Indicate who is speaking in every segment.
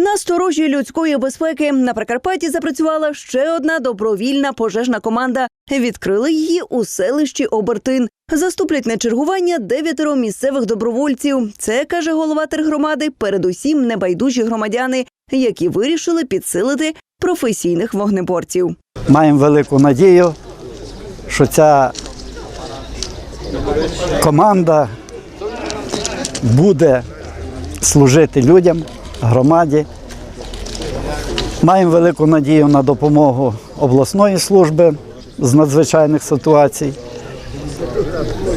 Speaker 1: На сторожі людської безпеки на Прикарпатті запрацювала ще одна добровільна пожежна команда. Відкрили її у селищі Обертин. Заступлять на чергування дев'ятеро місцевих добровольців. Це каже голова тергромади, передусім небайдужі громадяни, які вирішили підсилити професійних вогнеборців.
Speaker 2: Маємо велику надію, що ця команда буде служити людям, громаді. Маємо велику надію на допомогу обласної служби з надзвичайних ситуацій,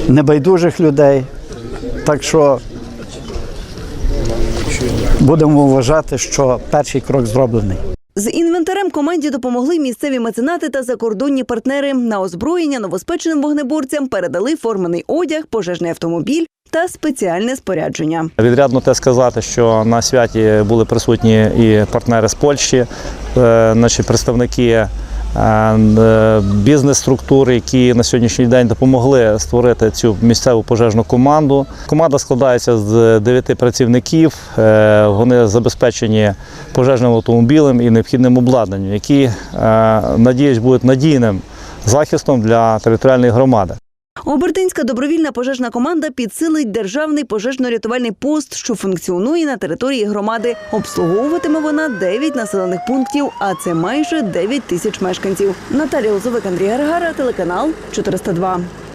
Speaker 2: небайдужих людей. Так що будемо вважати, що перший крок зроблений.
Speaker 1: З інвентарем команді допомогли місцеві меценати та закордонні партнери. На озброєння новоспеченим вогнеборцям передали формений одяг, пожежний автомобіль та спеціальне спорядження.
Speaker 3: Відрядно те сказати, що на святі були присутні і партнери з Польщі, е, наші представники е, е, бізнес-структури, які на сьогоднішній день допомогли створити цю місцеву пожежну команду. Команда складається з дев'яти працівників. Вони забезпечені пожежним автомобілем і необхідним обладнанням, які, надіюсь, будуть надійним захистом для територіальної громади.
Speaker 1: Обертинська добровільна пожежна команда підсилить державний пожежно-рятувальний пост, що функціонує на території громади. Обслуговуватиме вона 9 населених пунктів, а це майже 9 тисяч мешканців. Наталія Лозовик, Андрій Гаргара, телеканал 402.